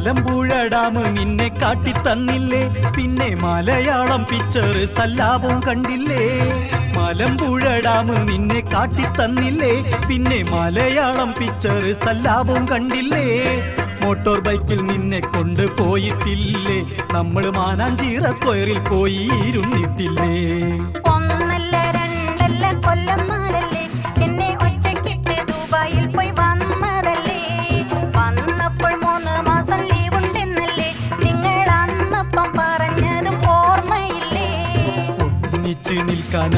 Malampuzha dam നിന്നെ കാട്ടിത്തന്നില്ലേ? പിന്നെ Malayalam picture Sallapam കണ്ടില്ലേ? മലമ്പുഴ ഡാം നിന്നെ കാട്ടിത്തന്നില്ലേ? പിന്നെ മലയാളം പിക്ചർ സല്ലാപം കണ്ടില്ലേ? മോട്ടോർ ബൈക്കിൽ നിന്നെ കൊണ്ട് പോയിട്ടില്ലേ? നമ്മൾ മാനാഞ്ചീറ സ്ക്വയറിൽ പോയി ഇരുന്നിട്ടില്ലേ ഒന്നല്ല രണ്ടല്ല കൊല്ലം നാലല്ലേ? എന്നെ ഒറ്റക്കിട്ട് ദുബായിൽ ഒന്നിച്ചു നിൽക്കാൻ